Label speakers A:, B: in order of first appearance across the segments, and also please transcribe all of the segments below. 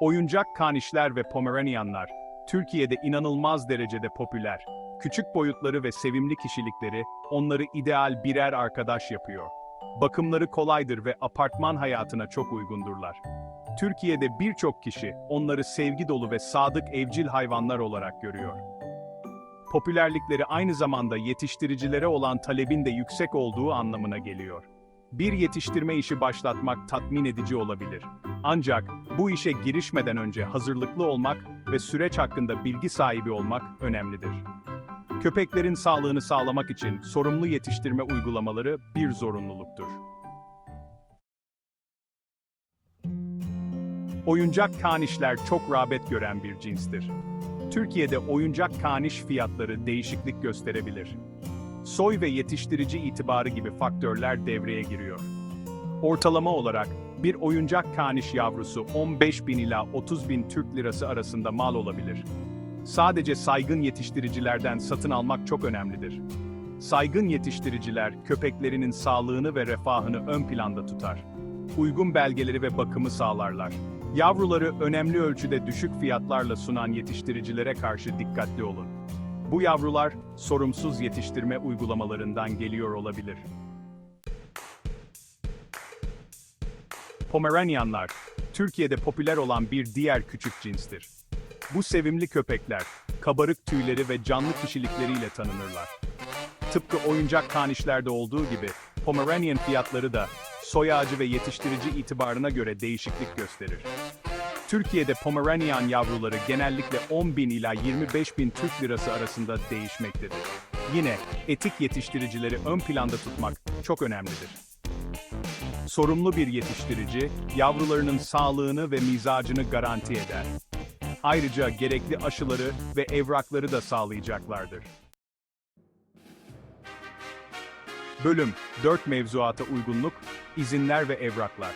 A: Oyuncak kanişler ve Pomeranianlar, Türkiye'de inanılmaz derecede popüler. Küçük boyutları ve sevimli kişilikleri, onları ideal birer arkadaş yapıyor. Bakımları kolaydır ve apartman hayatına çok uygundurlar. Türkiye'de birçok kişi, onları sevgi dolu ve sadık evcil hayvanlar olarak görüyor. Popülerlikleri aynı zamanda yetiştiricilere olan talebin de yüksek olduğu anlamına geliyor. Bir yetiştirme işi başlatmak tatmin edici olabilir. Ancak bu işe girişmeden önce hazırlıklı olmak ve süreç hakkında bilgi sahibi olmak önemlidir. Köpeklerin sağlığını sağlamak için sorumlu yetiştirme uygulamaları bir zorunluluktur. Oyuncak kanişler çok rağbet gören bir cinstir. Türkiye'de oyuncak kaniş fiyatları değişiklik gösterebilir. Soy ve yetiştirici itibarı gibi faktörler devreye giriyor. Ortalama olarak bir oyuncak kaniş yavrusu 15 bin ila 30 bin Türk lirası arasında mal olabilir. Sadece saygın yetiştiricilerden satın almak çok önemlidir. Saygın yetiştiriciler köpeklerinin sağlığını ve refahını ön planda tutar. Uygun belgeleri ve bakımı sağlarlar. Yavruları önemli ölçüde düşük fiyatlarla sunan yetiştiricilere karşı dikkatli olun. Bu yavrular sorumsuz yetiştirme uygulamalarından geliyor olabilir. Pomeranianlar, Türkiye'de popüler olan bir diğer küçük cinstir. Bu sevimli köpekler, kabarık tüyleri ve canlı kişilikleriyle tanınırlar. Tıpkı oyuncak kanişlerde olduğu gibi, Pomeranian fiyatları da soy ağacı ve yetiştirici itibarına göre değişiklik gösterir. Türkiye'de Pomeranian yavruları genellikle 10 bin ila 25 bin Türk lirası arasında değişmektedir. Yine etik yetiştiricileri ön planda tutmak çok önemlidir. Sorumlu bir yetiştirici, yavrularının sağlığını ve mizacını garanti eder. Ayrıca gerekli aşıları ve evrakları da sağlayacaklardır. Bölüm 4 Mevzuata uygunluk, izinler ve evraklar.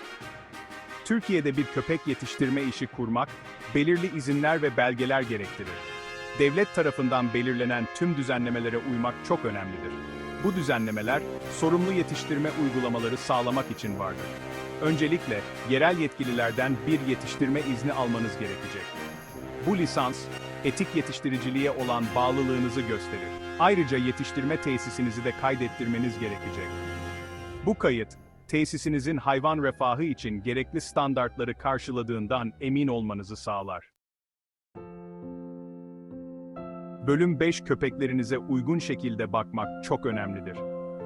A: Türkiye'de bir köpek yetiştirme işi kurmak, belirli izinler ve belgeler gerektirir. Devlet tarafından belirlenen tüm düzenlemelere uymak çok önemlidir. Bu düzenlemeler, sorumlu yetiştirme uygulamaları sağlamak için vardır. Öncelikle, yerel yetkililerden bir yetiştirme izni almanız gerekecek. Bu lisans, etik yetiştiriciliğe olan bağlılığınızı gösterir. Ayrıca yetiştirme tesisinizi de kaydettirmeniz gerekecek. Bu kayıt, tesisinizin hayvan refahı için gerekli standartları karşıladığından emin olmanızı sağlar. Bölüm 5 köpeklerinize uygun şekilde bakmak çok önemlidir.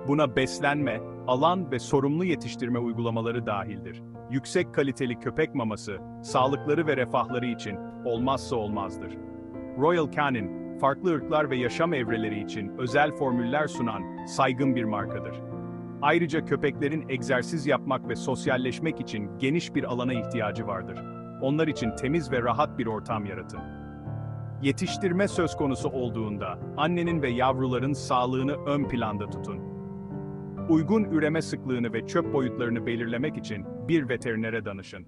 A: Buna beslenme, alan ve sorumlu yetiştirme uygulamaları dahildir. Yüksek kaliteli köpek maması, sağlıkları ve refahları için olmazsa olmazdır. Royal Canin, farklı ırklar ve yaşam evreleri için özel formüller sunan saygın bir markadır. Ayrıca köpeklerin egzersiz yapmak ve sosyalleşmek için geniş bir alana ihtiyacı vardır. Onlar için temiz ve rahat bir ortam yaratın. Yetiştirme söz konusu olduğunda, annenin ve yavruların sağlığını ön planda tutun. Uygun üreme sıklığını ve çöp boyutlarını belirlemek için bir veterinere danışın.